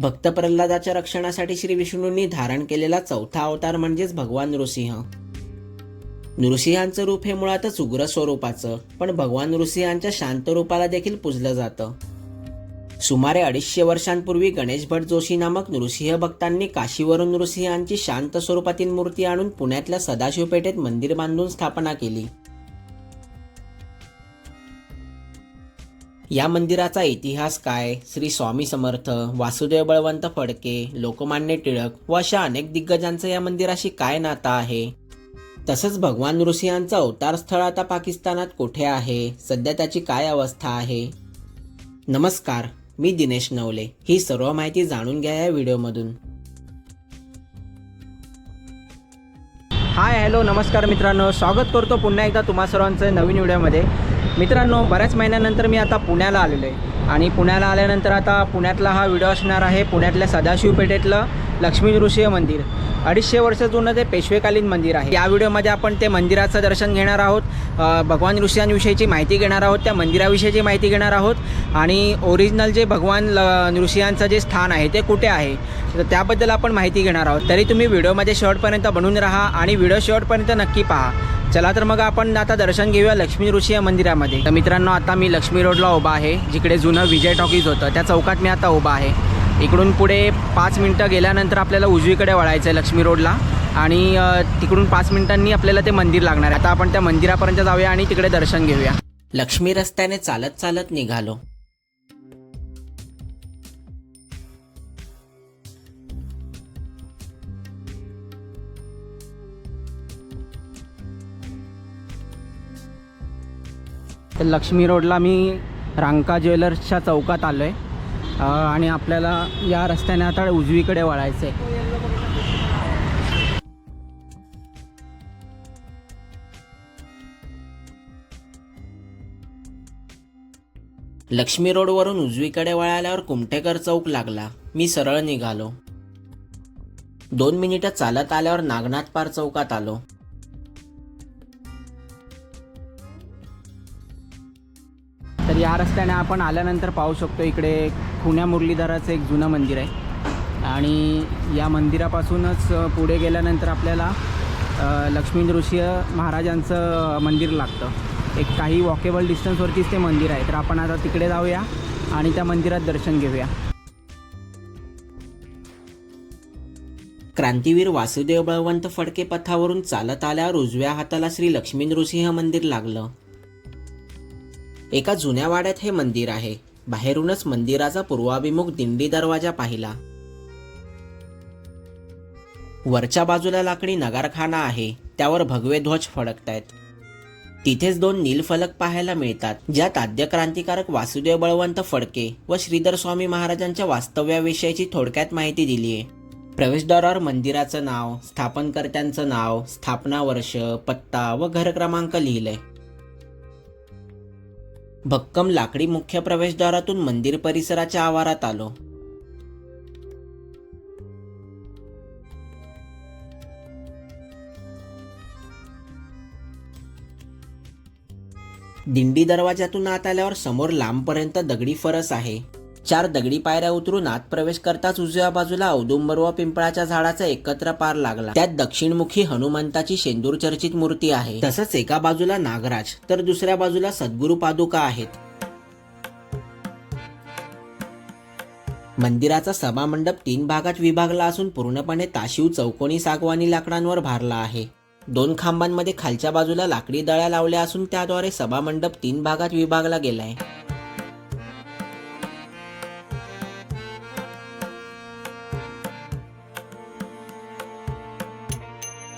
भक्त प्रल्हादाच्या रक्षणासाठी श्री विष्णूंनी धारण केलेला चौथा अवतार म्हणजेच भगवान नृसिंह. नृसिंहांचं रूप हे मुळातच उग्र स्वरूपाचं पण भगवान नृसिंहांच्या शांत रूपाला देखील पूजलं जातं. सुमारे अडीचशे वर्षांपूर्वी गणेश भट जोशी नामक नृसिंह भक्तांनी काशीवरून नृसिंहांची शांत स्वरूपातील मूर्ती आणून पुण्यातल्या सदाशिवपेठेत मंदिर बांधून स्थापना केली. या मंदिराचा इतिहास काय? श्री स्वामी समर्थ वासुदेव बळवंत फडके लोकमान्य टिळक व अशा अनेक दिग्गजांचं या मंदिराशी काय नातं आहे? तसंच भगवान नृसिंहांचं अवतार स्थळ आता पाकिस्तानात कुठे आहे? सध्या त्याची काय अवस्था आहे? नमस्कार मी दिनेश नवले. ही सर्व माहिती जाणून घ्या या व्हिडिओमधून. हाय हॅलो नमस्कार मित्रांनो. स्वागत करतो पुन्हा एकदा तुम्हा सर्वांचं नवीन व्हिडिओमध्ये. मित्रांनो बऱ्याच महिन्यानंतर मी आता पुण्याला आलेलो आहे. आणि पुण्याला आल्यानंतर आता पुण्यातला हा व्हिडिओ असणार आहे पुण्यातल्या सदाशिव पेठेतलं लक्ष्मी नृसिंह मंदिर. अडीचशे वर्ष जुनं ते पेशवेकालीन मंदिर आहे. या व्हिडिओमध्ये आपण ते मंदिराचं दर्शन घेणार आहोत. भगवान नृसिंहांविषयीची माहिती घेणार आहोत त्या मंदिराविषयीची माहिती घेणार आहोत. आणि ओरिजिनल जे भगवान ल नृसिंहांचं जे स्थान आहे ते कुठे आहे? तर त्याबद्दल आपण माहिती घेणार आहोत. तरी तुम्ही व्हिडिओमध्ये शेवटपर्यंत बनून राहा आणि व्हिडिओ शेवटपर्यंत नक्की पहा. चला तर मग आपण आता दर्शन घेऊया लक्ष्मी ऋषी या मंदिरामध्ये. तर मित्रांनो आता मी लक्ष्मी रोडला उभा आहे जिकडे जुनं विजय टॉकीज होतं. त्या चौकात मी आता उभा आहे. इकडून पुढे पाच मिनटं गेल्यानंतर आपल्याला उजवीकडे वळायचं आहे लक्ष्मी रोडला आणि तिकडून पाच मिनिटांनी आपल्याला ते मंदिर लागणार आहे. आता आपण त्या मंदिरापर्यंत जाऊया आणि तिकडे दर्शन घेऊया. लक्ष्मी रस्त्याने चालत चालत निघालो. लक्ष्मी रोडला मी रांका ज्वेलर्सच्या चौकात आलो आहे आणि आपल्याला या रस्त्याने आता उजवीकडे वळायचं आहे लक्ष्मी रोडवरून उजवीकडे वळाल्यावर कुमटेकर चौक लागला. मी सरळ निघालो. दोन मिनिटं चालत आल्यावर नागनाथ पार चौकात आलो. या रस्त्याने आपण आल्यानंतर पाहू शकतो इकडे खुण्या मुरलीधराचं एक जुनं मंदिर आहे. आणि या मंदिरापासूनच पुढे गेल्यानंतर आपल्याला लक्ष्मी ऋषी महाराजांचं मंदिर लागतं. एक काही वॉकेबल डिस्टन्सवरतीच ते मंदिर आहे. तर आपण आता तिकडे जाऊया आणि त्या मंदिरात दर्शन घेऊया. क्रांतीवीर वासुदेव बळवंत फडके पथावरून चालत आल्यावर उजव्या हाताला श्री लक्ष्मी नृसिंह मंदिर लागलं. एका जुन्या वाड्यात हे मंदिर आहे. बाहेरूनच मंदिराचा पूर्वाभिमुख दिंडी दरवाजा पाहिला. वरच्या बाजूला लाकडी नगारखाना आहे. त्यावर भगवे ध्वज फडकतायत. तिथेच दोन नीलफलक पाहायला मिळतात ज्यात आद्य क्रांतिकारक वासुदेव बळवंत फडके व श्रीधर स्वामी महाराजांच्या वास्तव्याविषयीची थोडक्यात माहिती दिली आहे प्रवेशद्वारावर मंदिराचं नाव स्थापनकर्त्यांचं नाव स्थापना वर्ष पत्ता व घर क्रमांक लिहिलंय. भक्कम लाकडी मुख्य प्रवेशद्वारातून मंदिर परिसराच्या आवारात आलो. दिंडी दरवाजातून आत आल्यावर समोर लांबपर्यंत दगडी फरस आहे. चार दगडी पायऱ्या उतरून आत प्रवेश करताच उजव्या बाजूला औदुंबर व पिंपळाच्या झाडाचा एकत्र पार लागला. त्यात दक्षिणमुखी हनुमंताची शेंदूर चर्चित मूर्ती आहे. तसंच एका बाजूला नागराज तर दुसऱ्या बाजूला सद्गुरू पादुका आहेत. मंदिराचा सभामंडप तीन भागात विभागला असून पूर्णपणे ताशीव चौकोनी सागवानी लाकडांवर भारला आहे. दोन खांबांमध्ये खालच्या बाजूला लाकडी दळ्या लावल्या असून त्याद्वारे सभामंडप तीन भागात विभागला गेलाय.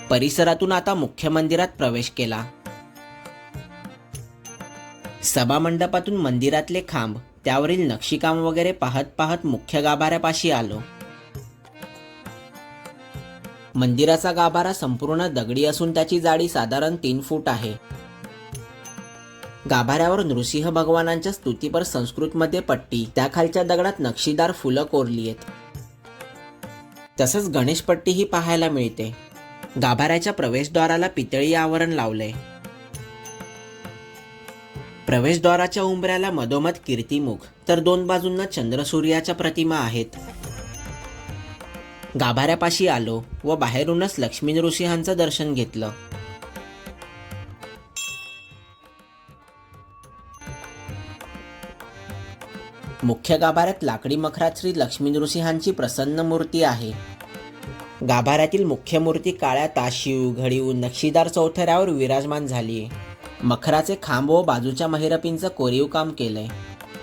परिसरातून आता मुख्य मंदिरात प्रवेश केला. सभामंडपातून मंदिरातले खांब त्यावरील नक्षीकाम वगैरे पाहत पाहत मुख्य गाभाऱ्यापाशी आलो. मंदिराचा गाभारा संपूर्ण दगडी असून त्याची जाडी साधारण तीन फूट आहे. गाभाऱ्यावर नृसिंह भगवानांच्या स्तुतीपर संस्कृतमध्ये पट्टी त्याखालच्या दगडात नक्षीदार फुलं कोरली आहेत. तसंच गणेशपट्टी ही पाहायला मिळते. गाभाऱ्याच्या प्रवेशद्वाराला पितळी आवरण लावलंय प्रवेशद्वाराच्या उंबऱ्याला मधोमध कीर्तिमुख तर दोन बाजूंना चंद्रसूर्याच्या प्रतिमा आहेत. गाभाऱ्यापाशी आलो व बाहेरूनच लक्ष्मी नृसिंहांचं दर्शन घेतलं. मुख्य गाभाऱ्यात लाकडी मखरात श्री लक्ष्मी नृसिंहांची प्रसन्न मूर्ती आहे. गाभाऱ्यातील मुख्य मूर्ती काळ्या ताशीव घडीव नक्षीदार चौथऱ्यावर विराजमान झाली. आहे मखराचे खांब व बाजूच्या महिरपींचं कोरीव काम केलंय.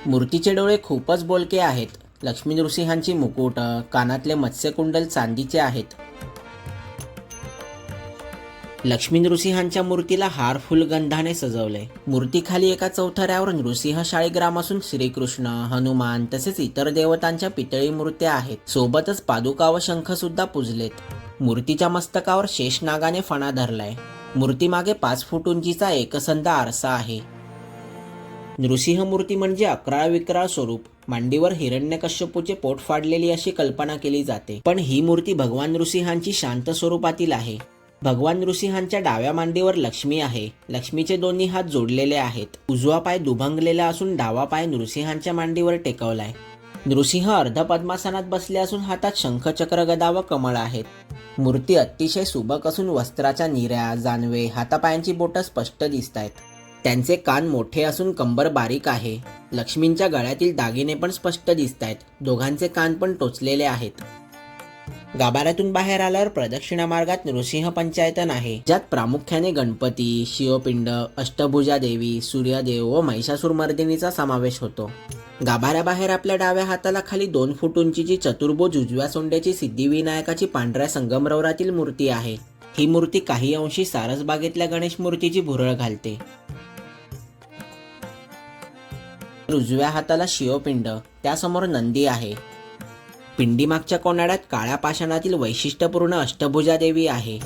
मूर्तीचे डोळे खूपच बोलके आहेत. लक्ष्मी नृसिंहांची मुकुट कानातले मत्स्यकुंडल चांदीचे आहेत. लक्ष्मी नृसिंहांच्या मूर्तीला हार फुलगंधाने सजवलंय मूर्तीखाली एका चौथऱ्यावर नृसिंह शाळीग्राम असून श्रीकृष्ण हनुमान तसेच इतर देवतांच्या पितळी मूर्त्या आहेत. सोबतच पादुका व शंख सुद्धा पूजलेत. मूर्तीच्या मस्तकावर शेषनागाने फणा धरलाय. मूर्तीमागे पाच फूट उंचीचा एकसंध आरसा आहे. नृसिंह मूर्ती म्हणजे अकराळ विक्राळ स्वरूप. मांडीवर हिरण्यकश्यपूचे पोट फाडलेली अशी कल्पना केली जाते. पण ही मूर्ती भगवान नृसिंहांची शांत स्वरूपातील आहे. भगवान नृसिंहांच्या डाव्या मांडीवर लक्ष्मी आहे. लक्ष्मीचे दोन्ही हात जोडलेले आहेत. उजवा पाय दुभंगलेला असून डावा पाय नृसिंहांच्या मांडीवर टेकवलाय. नृसिंह अर्ध पद्मासनात बसले असून हातात शंखचक्र गदा व कमळ आहेत. मूर्ती अतिशय सुबक असून वस्त्राच्या निऱ्या जानवे हातापायांची बोटं स्पष्ट दिसत आहेत त्यांचे कान मोठे असून कंबर बारीक आहे. लक्ष्मींच्या गळ्यातील दागिने पण स्पष्ट दिसत आहेत दोघांचे कान पण टोचलेले आहेत. गाभाऱ्यातून बाहेर आल्यावर प्रदक्षिणा मार्गात नृसिंह पंचायतन आहे. ज्यात प्रामुख्याने गणपती शिवपिंड अष्टभुजा देवी सूर्यदेव व महिषासूरमर्दिनीचा समावेश होतो. गाभाऱ्याबाहेर आपल्या डाव्या हाताला खाली दोन फूट उंचीची चतुर्भुज उजव्या सोंड्याची सिद्धिविनायकाची पांढऱ्या संगमरवरातील मूर्ती आहे. ही मूर्ती काही अंशी सारसबागेतल्या गणेश मूर्तीची भुरळ घालते. उजव्या हाताला शिवपिंड त्यासमोर नंदी आहे. पिंडीमागच्या कोनाड्यात काळ्या पाषाणातील वैशिष्ट्यपूर्ण अष्टभुजा देवी आहे.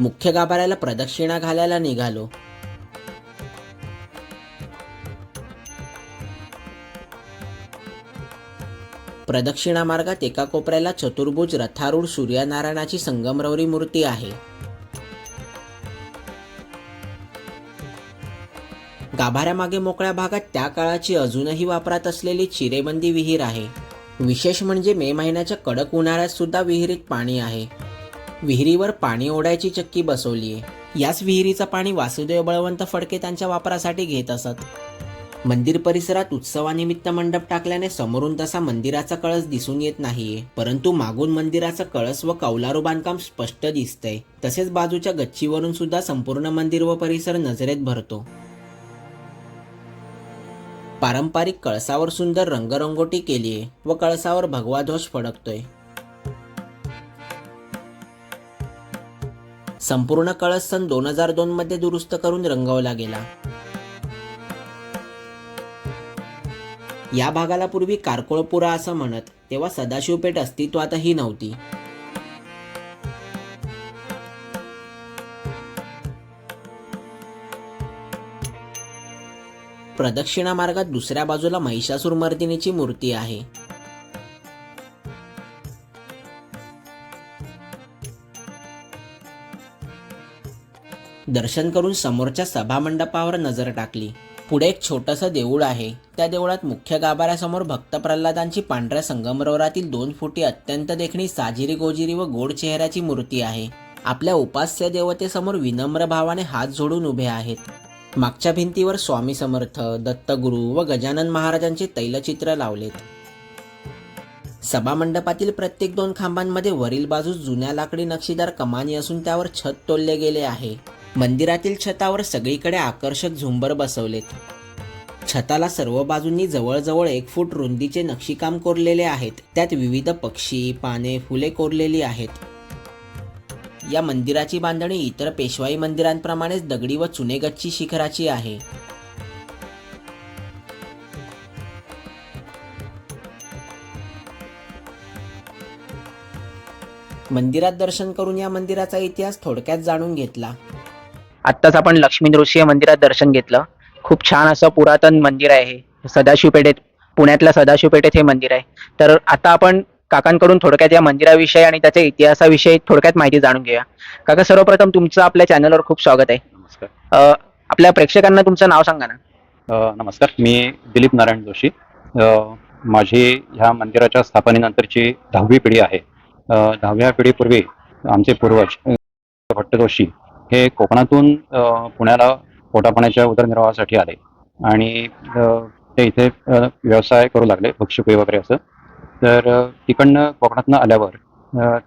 मुख्य गाभाऱ्याला प्रदक्षिणा घालायला निघालो. प्रदक्षिणा मार्गात एका कोपऱ्याला चतुर्भुज रथारूढ सूर्यनारायणाची संगमरवरी मूर्ती आहे. गाभाऱ्यामागे मोकळ्या भागात त्या काळाची अजूनही वापरात असलेली चिरेबंदी विहीर आहे. विशेष म्हणजे मे महिन्याच्या कडक उन्हाळ्यात सुद्धा विहिरीत पाणी आहे. विहिरीवर पाणी ओढायची चक्की बसवली आहे याच विहिरीचं पाणी वासुदेव बळवंत फडके त्यांच्या वापरासाठी घेत असत. मंदिर परिसरात उत्सवानिमित्त मंडप टाकल्याने समोरून तसा मंदिराचा कळस दिसून येत नाहीये. परंतु मागून मंदिराचा कळस व कौलारू बांधकाम स्पष्ट दिसतंय. तसेच बाजूच्या गच्चीवरून सुद्धा संपूर्ण मंदिर व परिसर नजरेत भरतो. पारंपरिक कळसावर सुंदर रंगरंगोटी केली आहे व कळसावर भगवा ध्वज फडकतोय. संपूर्ण कळस सन दोन हजार दोन मध्ये दुरुस्त करून रंगवला गेला. या भागाला पूर्वी कारकोळपुरा असं म्हणत तेव्हा सदाशिवपेठ अस्तित्वातही नव्हती. प्रदक्षिणा मार्गात दुसऱ्या बाजूला महिषासूर मर्दिनीची मूर्ती आहे. दर्शन करून समोरच्या सभामंडपावर नजर टाकली. पुढे एक छोटंसं देऊळ आहे. त्या देवळात मुख्य गाभाऱ्यासमोर भक्त प्रल्हादांची पांढऱ्या संगमरवरातील दोन फुटी अत्यंत देखणी साजिरी गोजिरी व गोड चेहऱ्याची मूर्ती आहे. आपल्या उपास्य देवतेसमोर विनम्र भावाने हात जोडून उभे आहेत. मागच्या भिंतीवर स्वामी समर्थ दत्तगुरू व गजानन महाराजांचे तैलचित्र लावलेत. सभामंडपातील प्रत्येक दोन खांबांमध्ये वरील बाजूस जुन्या लाकडी नक्षीदार कमानी असून त्यावर छत तोलले गेले आहे. मंदिरातील छतावर सगळीकडे आकर्षक झुंबर बसवलेत. छताला सर्व बाजूंनी जवळजवळ एक फूट रुंदीचे नक्षीकाम कोरलेले आहेत. त्यात विविध पक्षी पाने फुले कोरलेली आहेत. या मंदिराची बांधणी इतर पेशवाई मंदिरांप्रमाणेच दगडी व चुनेगच्ची शिखराची आहे. मंदिरात दर्शन करून या मंदिराचा इतिहास थोडक्यात जाणून घेतला. आत्ताच आपण लक्ष्मी नृसिंह मंदिरात दर्शन घेतलं. खूप छान असं पुरातन मंदिर आहे. सदाशिव पेठेत पुण्यातल्या सदाशिव पेठेत हे मंदिर आहे. तर आता आपण काकांकडून थोडक्यात या मंदिराविषयी आणि त्याच्या इतिहासाविषयी थोडक्यात माहिती जाणून घेऊया. काका सर्वप्रथम तुमचं आपल्या चॅनलवर खूप स्वागत आहे. नमस्कार. अ, आपल्या प्रेक्षकांना तुमचं नाव सांगा ना. अ, नमस्कार. मी दिलीप नारायण जोशी. अ, माझी ह्या मंदिराच्या स्थापनेनंतरची दहावी पिढी आहे. अ, दहाव्या पिढीपूर्वी आमचे पूर्वज अ, भट्टदोशी हे कोकणातून अ, पुण्याला पोटापाण्याच्या उदरनिर्वाहासाठी आले. आणि अ, ते इथे अ, व्यवसाय करू लागले भिक्षुकी वगैरे असं. तर तिकडनं कोकणातनं आल्यावर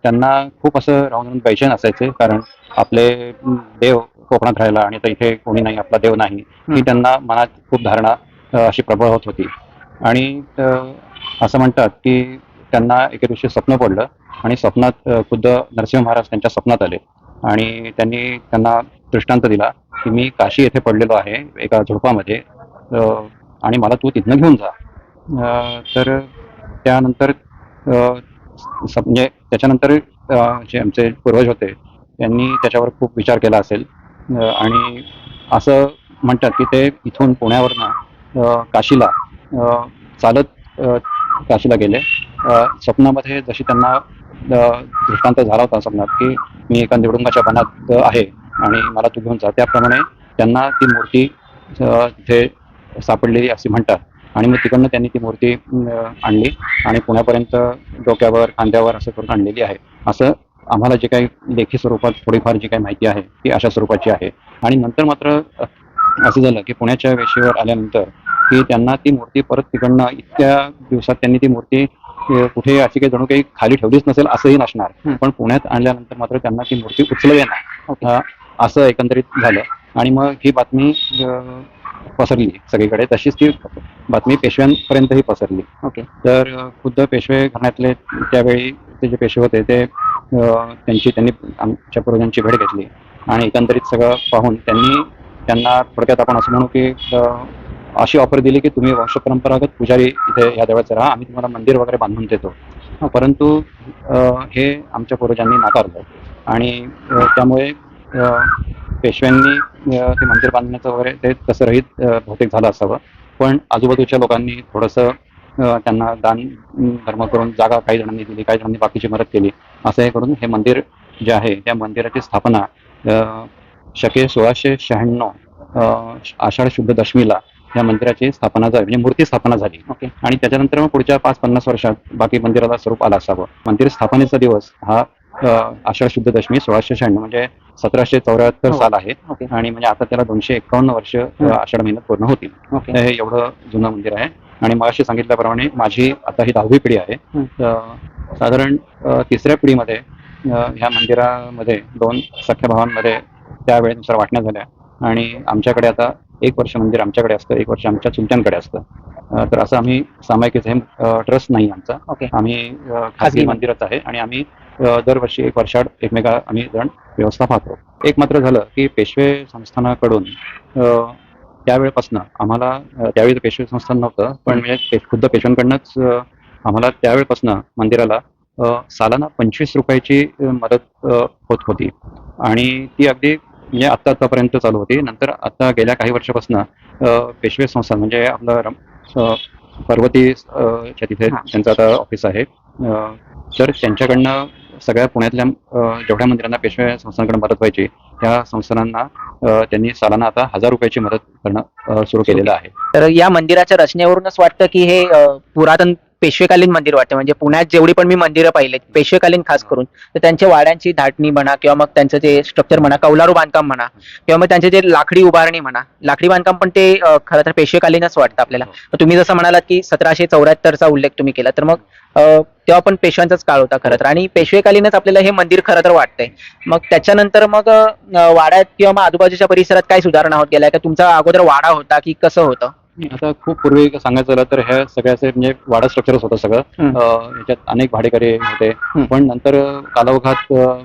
त्यांना खूप असं राहून राहून बेचैन असायचे कारण आपले देव कोकणात राहिला आणि आता इथे कोणी नाही आपला देव नाही. ही. त्यांना मनात खूप धारणा अशी प्रबळ होत होती. आणि असं म्हणतात की त्यांना एके दिवशी स्वप्न पडलं आणि स्वप्नात खुद्द नरसिंह महाराज त्यांच्या स्वप्नात आले. आणि त्यांनी त्यांना दृष्टांत दिला की मी काशी येथे पडलेलो आहे एका झुडपामध्ये आणि मला तू तिथनं घेऊन जा. तर त्यानंतर म्हणजे त्याच्यानंतर जे आमचे पूर्वज होते त्यांनी त्याच्यावर खूप विचार केला असेल. आणि असं म्हणतात की ते इथून पुण्यावरनं काशीला चालत काशीला गेले. स्वप्नामध्ये जशी त्यांना दृष्टांत झाला होता स्वप्नात की मी एका निवडुंगाच्या बनात आहे आणि मला तू घेऊन जा. त्याप्रमाणे त्यांना ती मूर्ती तिथे सापडलेली असे म्हणतात. आणि मग तिकडनं त्यांनी ती मूर्ती आणली आणि पुण्यापर्यंत डोक्यावर खांद्यावर असं करून आणलेली आहे. असं आम्हाला जे काही लेखी स्वरूपात थोडीफार जी काही माहिती आहे ती अशा स्वरूपाची आहे. आणि नंतर मात्र असं झालं की पुण्याच्या वेशीवर आल्यानंतर की त्यांना ती मूर्ती परत तिकडनं इतक्या दिवसात त्यांनी ती मूर्ती कुठे अशी काही जणू काही खाली ठेवलीच नसेल असंही नसणार. पण पुण्यात आणल्यानंतर मात्र त्यांना ती मूर्ती उचलली. अ, असं एकंदरीत झालं. आणि मग ही बातमी पसरली सगळीकडे. तशीच ती बातमी पेशव्यांपर्यंतही पसरली. ओके. तर खुद्द पेशवे घराण्यातले त्यावेळी ते जे पेशवे होते ते त्यांची त्यांनी आमच्या पूर्वजांची भेट घेतली. आणि एकंदरीत सगळं पाहून त्यांनी त्यांना थोडक्यात आपण असं म्हणू की अशी ऑफर दिली की तुम्ही वंशपरंपरागत पुजारी इथे या देवाचे राहा आम्ही तुम्हाला मंदिर वगैरे बांधून देतो. परंतु हे आमच्या पूर्वजांनी नाकारलं. आणि त्यामुळे पेशव्यांनी ते मंदिर बांधण्याचं वगैरे ते तसं रहित बहुतेक झालं असावं. पण आजूबाजूच्या लोकांनी थोडंसं त्यांना दान धर्म करून जागा काही जणांनी दिली काही जणांनी बाकीची मदत केली असं हे करून हे मंदिर जे आहे त्या मंदिराची स्थापना शके सोळाशे शहाण्णव आषाढ शुद्ध दशमीला या मंदिराची स्थापना झाली म्हणजे मूर्ती स्थापना झाली. ओके. आणि त्याच्यानंतर मग पुढच्या पाच पन्नास वर्षात बाकी मंदिराला स्वरूप आलं असावं. मंदिर स्थापनेचा दिवस हा आषाढ शुद्ध दशमी सोळाशे शहाण्णव म्हणजे सतराशे चौऱ्याहत्तर हो. साल आहे. आणि म्हणजे आता त्याला दोनशे एकावन्न वर्ष. आषाढ महिन्यात पूर्ण होतील. हे एवढं जुनं मंदिर आहे. आणि मगाशी सांगितल्याप्रमाणे माझी आता ही दहावी पिढी आहे. साधारण तिसऱ्या पिढीमध्ये ह्या मंदिरामध्ये दोन सख्या भावांमध्ये त्यावेळेनुसार वाटण्या झाल्या. आणि आमच्याकडे आता एक वर्ष मंदिर आमच्याकडे असतं एक वर्ष आमच्या चुलत्यांकडे असतं. तर असं आम्ही सामायिक ट्रस्ट नाही आमचा. ओके आम्ही खाजगी मंदिरच आहे आणि आम्ही दरवर्षी एक वर्षाड एकमेका आम्ही जण व्यवस्था पाहतो. एक मात्र झालं की पेशवे संस्थानाकडून त्यावेळेपासून आम्हाला त्यावेळी पेशवे संस्थान नव्हतं पण म्हणजे खुद्द पेशव्यांकडनंच आम्हाला त्यावेळेपासून मंदिराला सालाना पंचवीस रुपयाची मदत होत होती. आणि ती अगदी म्हणजे आत्ता आतापर्यंत चालू होती. नंतर आता गेल्या काही वर्षापासून पेशवे संस्थान म्हणजे आपलं पर्वती च्या तिथे. त्यांचं आता ऑफिस आहे तर त्यांच्याकडनं सगळ्या पुण्यातल्या जेवढ्या मंदिरांना पेशवे संस्थांकडे मदत व्हायची त्या संस्थानांना त्यांनी सालाना आता हजार रुपयाची मदत करणं सुरू केलेलं आहे तर या मंदिराच्या रचनेवरूनच वाटतं की हे पुरातन पेशवेकालीन मंदिर वाटतं. म्हणजे पुण्यात जेवढी पण मी मंदिरं पाहिलेत पेशवेकालीन खास करून तर त्यांच्या वाड्यांची धाटणी म्हणा किंवा मग त्यांचं ते स्ट्रक्चर म्हणा कौलारू बांधकाम म्हणा किंवा मग त्यांचे जे लाकडी उभारणी म्हणा लाकडी बांधकाम पण ते खरं तर पेशवेकालीनच वाटतं आपल्याला. तर तुम्ही जसं म्हणालात की सतराशे चौऱ्याहत्तरचा उल्लेख तुम्ही केला तर मग तेव्हा पण पेशव्यांचाच काळ होता खरं तर. आणि पेशवेकालीनच आपल्याला हे मंदिर खरं तर वाटतंय. मग त्याच्यानंतर मग वाड्यात किंवा मग आजूबाजूच्या परिसरात काय सुधारणा होत गेल्या का? तुमचा अगोदर वाडा होता की कसं होतं? आता खूप पूर्वी सांगायचं झालं तर ह्या सगळ्याचे म्हणजे वाडा स्ट्रक्चरच होतं सगळं. हं. अ, याच्यात अनेक भाडेकरी होते. हं. पण नंतर कालावघात अ,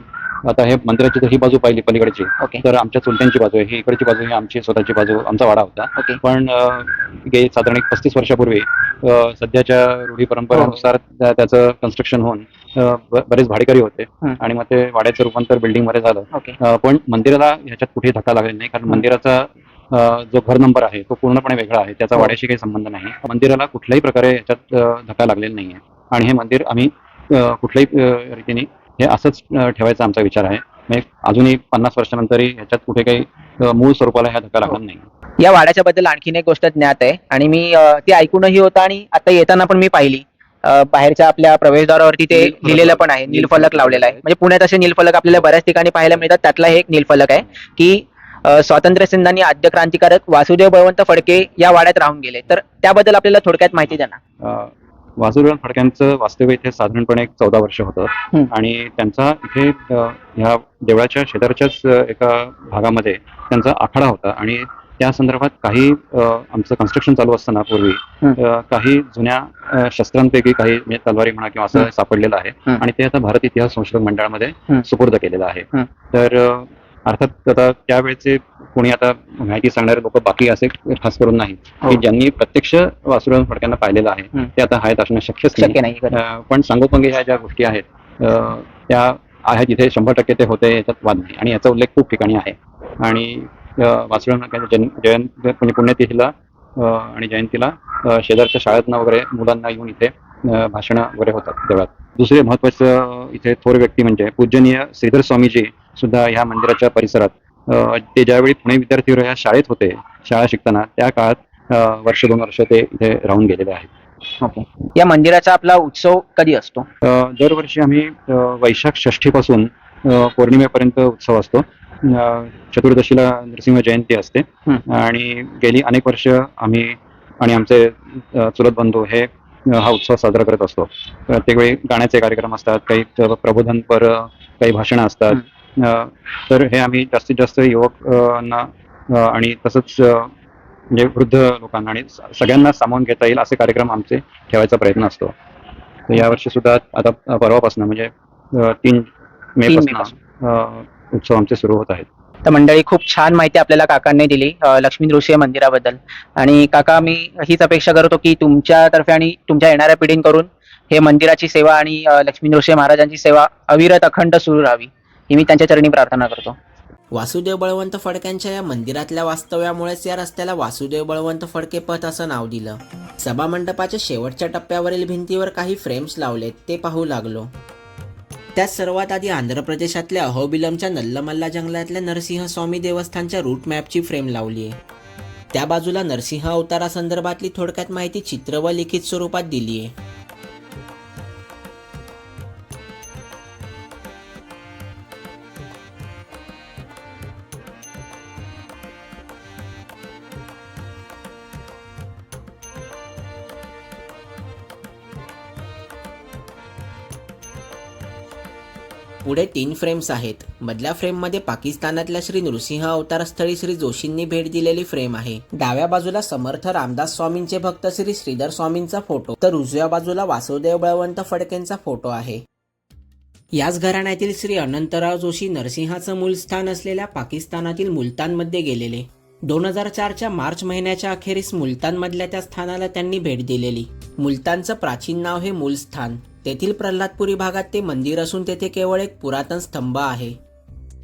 आता हे मंदिराची जर ही बाजू पाहिली पलीकडची. ओके. तर आमच्या चुलत्यांची बाजू आहे. ही इकडची बाजू ही आमची स्वतःची बाजू आमचा वाडा होता. ओके. पण अ, गे साधारण एक पस्तीस वर्षापूर्वी अ, सध्याच्या रूढी परंपरेनुसार त्या- त्याचं कन्स्ट्रक्शन होऊन अ, ब- बरेच भाडेकरी होते. हं. आणि मग ते वाड्याचं रूपांतर बिल्डिंगमध्ये झालं. ओके. अ, पण मंदिराला ह्याच्यात कुठेही धक्का लागलेला नाही. कारण हं. मंदिराचा जो घर नंबर आहे तो पूर्णपणे वेगळा आहे. त्याचा हो. वाड्याशी काही संबंध नाही. मंदिराला कुठल्याही प्रकारे ह्याच्यात अ, धक्का लागलेला नाही आहे. आणि हे मंदिर आम्ही कुठल्याही रीतीने हे असंच ठेवायचा आमचा विचार आहे. म्हणजे अजूनही पन्नास वर्षानंतरही ह्याच्यात कुठे काही मूळ स्वरूपाला ह्या धक्का लागणार नाही. या वाड्याच्या बद्दल आणखीन एक गोष्ट ज्ञात आहे. आणि मी ती ऐकूनही होतं आणि आता येताना पण मी पाहिली. बाहेरच्या आपल्या प्रवेशद्वारावरती ते. लिहिलेलं पण आहे. नीलफलक लावलेला आहे. म्हणजे पुण्यात असे नीलफलक आपल्याला बऱ्याच ठिकाणी पाहायला मिळतात. त्यातला हे एक नीलफलक आहे की स्वातंत्र्य सेनानी आद्य क्रांतिकारक वासुदेव बळवंत फडके या वाड्यात राहून गेले तर त्याबद्दल आपल्याला थोडक्यात माहिती द्या ना वासुदेव फडक्यांचं वास्तव्य इथे साधारणपणे एक चौदा वर्ष होतं. आणि त्यांचा इथे ह्या देवळाच्या शेजारच्याच एका भागामध्ये त्यांचा आखाडा होता आणि त्या संदर्भात काही आमचं कन्स्ट्रक्शन चालू असताना पूर्वी काही जुन्या शस्त्रांपैकी काही म्हणजे तलवारी म्हणा किंवा असं. सापडलेलं आहे. आणि ते आता भारत इतिहास संशोधक मंडळामध्ये. सुपूर्द केलेलं आहे. तर अर्थात आता त्यावेळेचे कोणी आता माहिती सांगणारे लोक बाकी असे खास करून नाही हो. की ज्यांनी प्रत्यक्ष वासुदेव फडक्यांना पाहिलेलं आहे. ते आता आहेत असणं शक्यच नाही. पण सांगोपंगी ह्या ज्या गोष्टी आहेत त्या आहेत इथे शंभर टक्के ते होते याच्यात वाद नाही. आणि याचा उल्लेख खूप ठिकाणी आहे. आणि वासुदेव फडक्यांच्या जन जयंत म्हणजे पुण्यतिथीला आणि जयंतीला शेजारच्या शाळेतनं वगैरे मुलांना येऊन इथे भाषणं वगैरे होतात देवळात. दुसरे महत्वाचं इथे थोर व्यक्ती म्हणजे पूजनीय श्रीधर स्वामीजी सुद्धा ह्या मंदिराच्या परिसरात. ते ज्यावेळी पुणे विद्यार्थी ह्या शाळेत होते शाळा शिकताना त्या काळात वर्ष दोन वर्ष ते इथे राहून गेलेले आहेत. ओके. या मंदिराचा आपला उत्सव कधी असतो? दरवर्षी आम्ही वैशाख षष्ठीपासून अ, पौर्णिमेपर्यंत उत्सव असतो. चतुर्दशीला नरसिंह जयंती असते. आणि गेली अनेक वर्ष आम्ही आणि आमचे चुलत बंधू हे हा उत्सव साजरा करत असतो. प्रत्येक वेळी गाण्याचे कार्यक्रम असतात काही प्रबोधनपर काही भाषणं असतात. तर हे आम्ही जास्तीत जास्त युवकांना आणि तसंच म्हणजे वृद्ध लोकांना आणि सगळ्यांना सामावून घेता येईल असे कार्यक्रम आमचे ठेवायचा प्रयत्न असतो. यावर्षी सुद्धा आता परवापासून म्हणजे तीन मे पासून. उत्सव आमचे सुरू होत आहेत. तर मंडळी खूप छान माहिती आपल्याला काकांनी दिली लक्ष्मी दृश्य मंदिराबद्दल. आणि काका मी हीच अपेक्षा करतो की तुमच्यातर्फे आणि तुमच्या येणाऱ्या पिढींकडून हे मंदिराची सेवा आणि लक्ष्मी दृश्य महाराजांची सेवा अविरत अखंड सुरू राहावी. ही मी त्यांच्या चरणी प्रार्थना करतो. वासुदेव बळवंत फडक्यांच्या या मंदिरातल्या वास्तव्यामुळेच या रस्त्याला वासुदेव बळवंत फडके पथ असं नाव दिलं. सभा मंडपाच्या शेवटच्या टप्प्यावरील भिंतीवर काही फ्रेम्स लावलेत ते पाहू लागलो. त्यात सर्वात आधी आंध्र प्रदेशातल्या अहोबिलमच्या नल्लमल्ला जंगलातल्या नरसिंह स्वामी देवस्थानच्या रूट मॅपची फ्रेम लावली आहे. त्या बाजूला नरसिंह अवतारासंदर्भातली थोडक्यात माहिती चित्र व लिखित स्वरूपात दिली आहे. पुढे तीन फ्रेम्स आहेत. मधल्या फ्रेममध्ये पाकिस्तानातल्या श्री नृसिंह अवतारस्थळी श्री जोशींनी भेट दिलेली फ्रेम आहे. डाव्या बाजूला समर्थ रामदास स्वामींचे भक्त श्री श्रीधर स्वामींचा फोटो तर उजव्या बाजूला वासुदेव बळवंत फडकेंचा फोटो आहे. याच घराण्यातील श्री अनंतराव जोशी नरसिंहाचं मूल स्थान असलेल्या पाकिस्तानातील मुलतानमध्ये गेलेले. दोन हजार चारच्या मार्च महिन्याच्या अखेरीस मुलतानमधल्या त्या स्थानाला त्यांनी भेट दिलेली. मुलतानचं प्राचीन नाव हे मूलस्थान. तेथील प्रल्हादपुरी भागात ते मंदिर असून तेथे केवळ एक पुरातन स्तंभ आहे.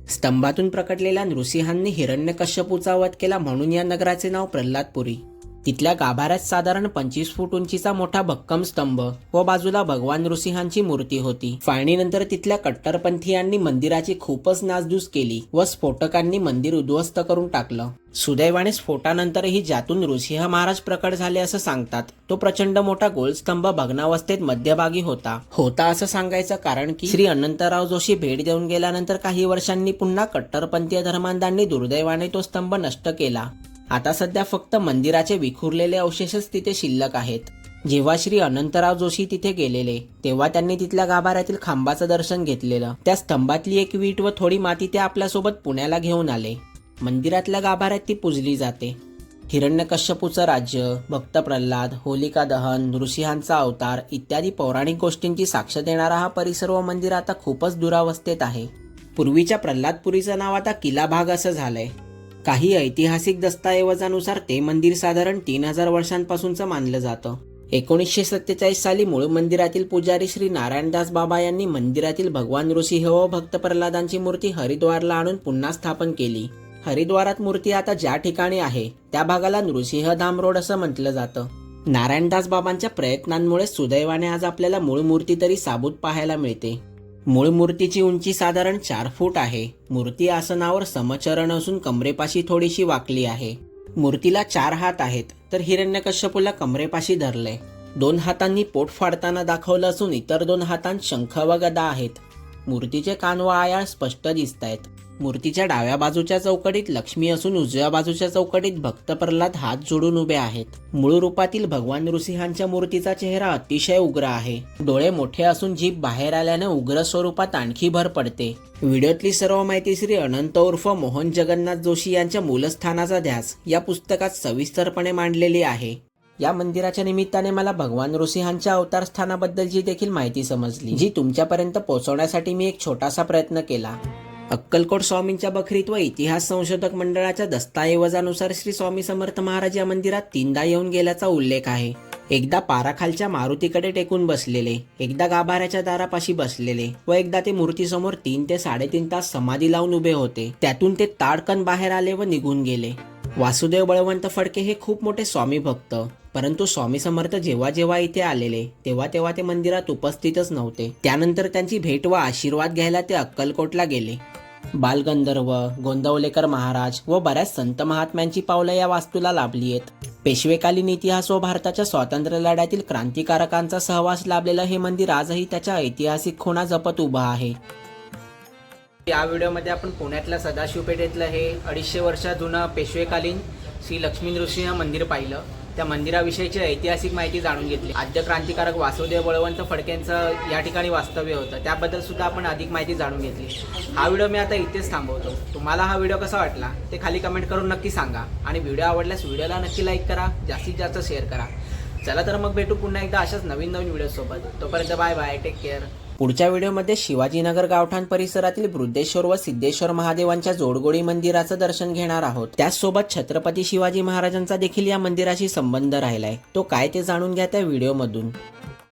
स्तंभातून प्रकटलेल्या नृसिंहांनी हिरण्यकश्यपूचा वध केला म्हणून या नगराचे नाव प्रल्हादपुरी. तिथल्या गाभाऱ्यात साधारण पंचवीस फूट उंचीचा मोठा भक्कम स्तंभ व बाजूला भगवान नृसिंहांची मूर्ती होती. फाळणीनंतर तिथल्या कट्टरपंथीयांनी मंदिराची खूपच नासधूस केली व स्फोटकांनी मंदिर उद्ध्वस्त करून टाकलं. सुदैवाने स्फोटानंतरही ज्यातून नृसिंह महाराज प्रकट झाले असं सांगतात तो प्रचंड मोठा गोलस्तंभ भग्नावस्थेत मध्यभागी होता. होता असं सांगायचं कारण की श्री अनंतराव जोशी भेट देऊन गेल्यानंतर काही वर्षांनी पुन्हा कट्टरपंथीय धर्मांधांनी दुर्दैवाने तो स्तंभ नष्ट केला. आता सध्या फक्त मंदिराचे विखुरलेले अवशेषच तिथे शिल्लक आहेत. जेव्हा श्री अनंतराव जोशी तिथे गेलेले तेव्हा त्यांनी तिथल्या गाभाऱ्यातील खांबाचं दर्शन घेतलेलं. त्या स्तंभातली एक वीट व थोडी माती ते आपल्यासोबत पुण्याला घेऊन आले. मंदिरातल्या गाभाऱ्यात ती पुजली जाते. हिरण्यकश्यपूचं राज्य भक्त प्रल्हाद होलिका दहन नृसिंहांचा अवतार इत्यादी पौराणिक गोष्टींची साक्ष देणारा हा परिसर व मंदिर आता खूपच दुरावस्थेत आहे. पूर्वीच्या प्रल्हादपुरीचं नाव आता किला भाग असं झालंय. काही ऐतिहासिक दस्तऐवजानुसार ते मंदिर साधारण तीन हजार वर्षांपासूनचं मानलं जातं. एकोणीसशे सत्तेचाळीस साली मूळ मंदिरातील पुजारी श्री नारायणदास बाबा यांनी मंदिरातील भगवान नृसिंह व भक्त प्रल्हादांची मूर्ती हरिद्वारला आणून पुन्हा स्थापन केली. हरिद्वारात मूर्ती आता ज्या ठिकाणी आहे त्या भागाला नृसिंहधाम रोड असं म्हटलं जातं. नारायणदास बाबांच्या प्रयत्नांमुळे सुदैवाने आज आपल्याला मूळ मूर्ती तरी साबूत पाहायला मिळते. मूळ मूर्तीची उंची साधारण चार फूट आहे. मूर्ती आसनावर समचरण असून कमरेपाशी थोडीशी वाकली आहे. मूर्तीला चार हात आहेत तर हिरण्यकश्यपूला कमरेपाशी धरले. दोन हातांनी पोट फाडताना दाखवलं असून इतर दोन हातांत शंख व गदा आहेत. मूर्तीचे कान व आयाळ स्पष्ट दिसत आहेत मूर्तीच्या डाव्या बाजूच्या चौकटीत लक्ष्मी असून उजव्या बाजूच्या चौकटीत भक्त प्रल्हाद हात जोडून उभे आहेत. मूळ रूपातील भगवान नृसिंहांच्या मूर्तीचा चेहरा अतिशय उग्र आहे. डोळे मोठे असून जीभ बाहेर आल्याने उग्र स्वरूपात आणखी भर पडते. व्हिडिओतली सर्व माहिती श्री अनंत उर्फ मोहन जगन्नाथ जोशी यांच्या मूलस्थानाचा ध्यास या पुस्तकात सविस्तरपणे मांडलेली आहे. या मंदिराच्या निमित्ताने मला भगवान नृसिंहांच्या अवतार स्थानाबद्दलची देखील माहिती समजली जी तुमच्यापर्यंत पोहोचवण्यासाठी मी एक छोटासा प्रयत्न केला. अक्कलकोट स्वामींच्या बखरीत व इतिहास संशोधक मंडळाच्या दस्ताऐवजानुसार श्री स्वामी समर्थ महाराज या मंदिरात तीनदा येऊन गेल्याचा उल्लेख आहे. एकदा पाराखालच्या मारुतीकडे टेकून बसलेले एकदा गाभाऱ्याच्या दारापाशी बसलेले व एकदा ते मूर्तीसमोर तीन ते साडेतीन तास समाधी लावून उभे होते. त्यातून ते ताडकन बाहेर आले व निघून गेले. वासुदेव बळवंत फडके हे खूप मोठे स्वामी भक्त परंतु स्वामी समर्थ जेव्हा जेव्हा इथे आलेले तेव्हा तेव्हा ते मंदिरात उपस्थितच नव्हते. त्यानंतर त्यांची भेट व आशीर्वाद घ्यायला ते अक्कलकोटला गेले. बालगंधर्व गोंदवलेकर महाराज व बऱ्याच संत महात्म्यांची पावलं या वास्तूला लाभली आहेत. पेशवेकालीन इतिहास व भारताच्या स्वातंत्र्य लढ्यातील क्रांतिकारकांचा सहवास लाभलेलं हे मंदिर आजही त्याच्या ऐतिहासिक खुणा जपत उभं आहे. या व्हिडिओमध्ये आपण पुण्यातल्या सदाशिव पेठेतलं हे अडीचशे वर्ष जुनं पेशवेकालीन श्री लक्ष्मी नृसिंह मंदिर पाहिलं. त्या मंदिराविषयीची ऐतिहासिक माहिती जाणून घेतली. आद्य क्रांतिकारक वासुदेव बळवंत फडकेंचं या ठिकाणी वास्तव्य होतं. त्याबद्दल सुद्धा आपण अधिक माहिती जाणून घेतली. हा व्हिडिओ मी आता इथेच थांबवतो. तुम्हाला हा व्हिडिओ कसा वाटला ते खाली कमेंट करून नक्की सांगा. आणि व्हिडिओ आवडल्यास व्हिडिओला नक्की लाईक करा जास्तीत जास्त शेअर करा. चला तर मग भेटू पुन्हा एकदा अशाच नवीन नवीन व्हिडिओसोबत. तोपर्यंत बाय बाय टेक केअर. पुढच्या व्हिडिओमध्ये शिवाजीनगर गावठाण परिसरातील बृद्धेश्वर व सिद्धेश्वर महादेवांच्या जोडगोळी मंदिराचं दर्शन घेणार आहोत. त्याचसोबत छत्रपती शिवाजी महाराजांचा देखील या मंदिराशी संबंध राहिलाय. तो काय ते जाणून घ्या त्या व्हिडिओमधून.